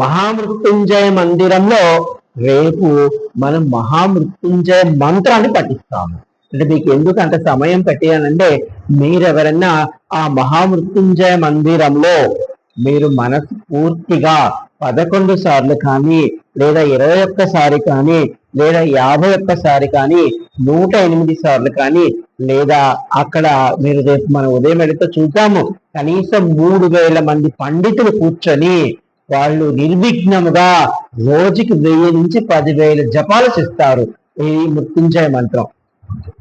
మహామృత్యుంజయ మందిరంలో రేపు మనం మహామృత్యుంజయ మంత్రాన్ని పఠిస్తాము. అంటే మీకు ఎందుకు అంత సమయం పెట్టానంటే మీరెవరన్నా ఆ మహామృత్యుంజయ మందిరంలో మీరు మనసు పూర్తిగా పదకొండు సార్లు కానీ లేదా ఇరవై ఒక్కసారి కానీ లేదా యాభై ఒక్కసారి కానీ నూట ఎనిమిది సార్లు కానీ లేదా అక్కడ మీరు రేపు మనం ఉదయం వెళితే చూద్దాము. కనీసం మూడు వేల మంది పండితులు కూర్చొని వాళ్ళు నిర్విఘ్నముగా రోజుకి వెయ్యి నుంచి పదివేల జపాలు చేస్తారు. ఈ మృత్యుంజయ మంత్రం.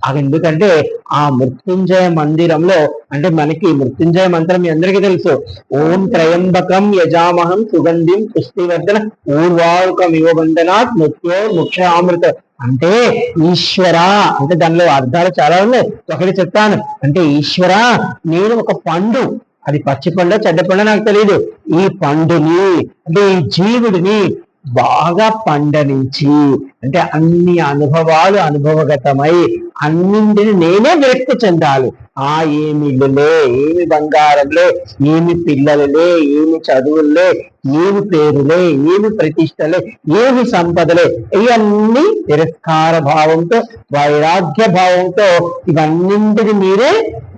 అది ఎందుకంటే ఆ మృత్యుంజయ మందిరంలో అంటే మనకి మృత్యుంజయ మంత్రం మీ అందరికీ తెలుసు. ఓం త్రయంబకం యజామహం సుగంధిం పుష్టివర్ధన ఊర్వారుకం యువబంధనాత్ మృత్యో ముఖ్యామృత అంటే ఈశ్వర అంటే దానిలో అర్థాలు చాలా ఉన్నాయి. ఒకటి చెప్తాను. అంటే ఈశ్వర నేను ఒక పండు. అది పచ్చి పండు చెడ్డ పండు నాకు తెలియదు ఈ పండుని అంటే ఈ జీవుడిని బాగా పండనించి అంటే అన్ని అనుభవాలు అనుభవగతమై అన్నింటిని నేనే వ్యక్తి చెందాలి. ఆ ఏమి ఇల్లులే ఏమి బంగారంలే ఏమి పిల్లలలే ఏమి చదువులే ఏమి పేరులే ఏమి ప్రతిష్టలే ఏమి సంపదలే ఇవన్నీ తిరస్కార భావంతో వైరాగ్య భావంతో ఇవన్నింటిని మీరే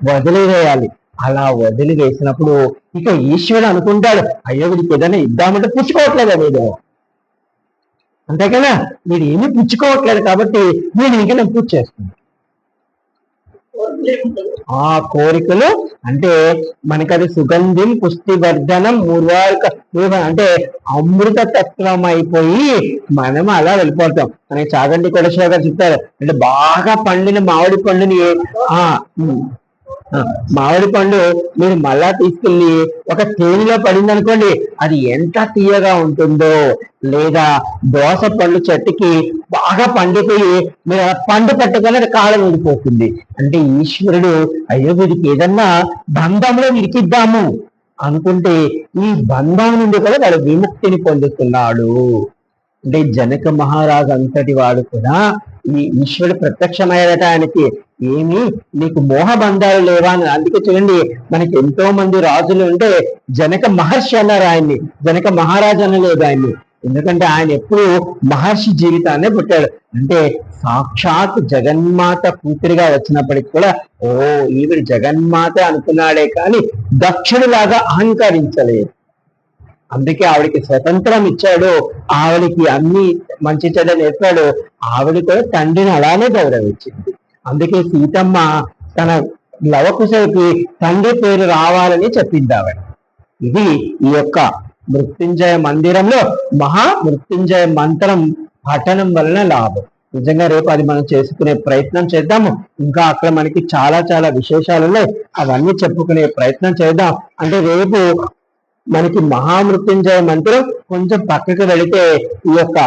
వదిలివేయాలి అలా వదిలి వేసినప్పుడు ఇక ఈశ్వరుడు అనుకుంటాడు అయ్యో వీడికి ఏదైనా ఇద్దామంటే పుచ్చుకోవట్లేదా మీరు అంతే కదా? మీరు ఏమీ పుచ్చుకోవట్లేదు కాబట్టి నేను ఇంకా నేను పూజ చేస్తున్నాను ఆ కోరికలు అంటే మనకి అది సుగంధిం పుష్టివర్ధనం మూర్వార్క అంటే అమృత తత్వం అయిపోయి మనం అలా వెళ్ళిపోతాం. మనకి చాగంటి కొడశ్వర గారు చెప్తారు అంటే బాగా పండిన మామిడి పండుని ఆ, మామిడి పండు మీరు మళ్ళా తీసుకెళ్ళి ఒక తేనెలో పడింది అనుకోండి అది ఎంత తీయగా ఉంటుందో లేదా దోస పండు చెట్టుకి బాగా పండిపోయి మీరు పండు పట్టుకొని అది కాలం వెళ్ళిపోతుంది అంటే ఈశ్వరుడు అయ్యో వీడికి ఏదన్నా బంధంలో విరికిద్దాము అనుకుంటే ఈ బంధం నుండి కూడా వాడు విముక్తిని పొందుతున్నాడు. అంటే జనక మహారాజు అంతటి వాడు కూడా ఈ ఈశ్వరుడు ప్రత్యక్షమయ్యాడట ఆయనకి. ఏమి? నీకు మోహబంధాలు లేవా అని అందుకే చూడండి మనకి ఎంతో మంది రాజులు ఉంటే జనక మహర్షి అన్నారు ఆయన్ని జనక మహారాజు అనలేదు ఆయన్ని. ఎందుకంటే ఆయన ఎప్పుడు మహర్షి జీవితాన్నే పుట్టాడు. అంటే సాక్షాత్ జగన్మాత కూతురిగా వచ్చినప్పటికి కూడా ఓ ఈవిడ జగన్మాత అనుకున్నాడే కానీ దక్షుడిలాగా అహంకరించలేదు. అందుకే ఆవిడకి స్వతంత్రం ఇచ్చాడు. ఆవిడకి అన్ని మంచి చెడ్డ నేర్పాడు. ఆవిడ కూడా తండ్రిని అలానే గౌరవించింది. అందుకే సీతమ్మ తన లవకుశకి తండ్రి పేరు రావాలని చెప్పింది ఆవిడ. ఇది ఈ యొక్క మృత్యుంజయ మందిరంలో మహా మృత్యుంజయ మంత్రం పఠనం వలన లాభం. నిజంగా రేపు అది మనం చేసుకునే ప్రయత్నం చేద్దాము. ఇంకా అక్కడ మనకి చాలా చాలా విశేషాలు ఉన్నాయి. అవన్నీ చెప్పుకునే ప్రయత్నం చేద్దాం. అంటే రేపు మనకి మహామృత్యుంజయ మంత్రం కొంచెం పక్కకు వెళితే ఈ యొక్క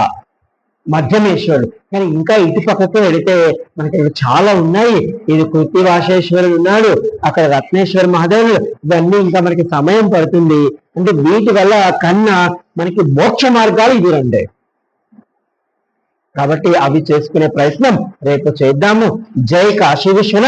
మధ్యమేశ్వరుడు. కానీ ఇంకా ఇటు పక్కకు వెళితే మనకి ఇక్కడ చాలా ఉన్నాయి. ఇది కృతివాసేశ్వరుడు ఉన్నాడు అక్కడ రత్నేశ్వర మహాదేవుడు. ఇవన్నీ ఇంకా మనకి సమయం పడుతుంది. అంటే వీటి వల్ల కన్నా మనకి మోక్ష మార్గాలు ఇవి రెండే. కాబట్టి అవి చేసుకునే ప్రయత్నం రేపు చేద్దాము. జై కాశీ విశ్వనాథ్.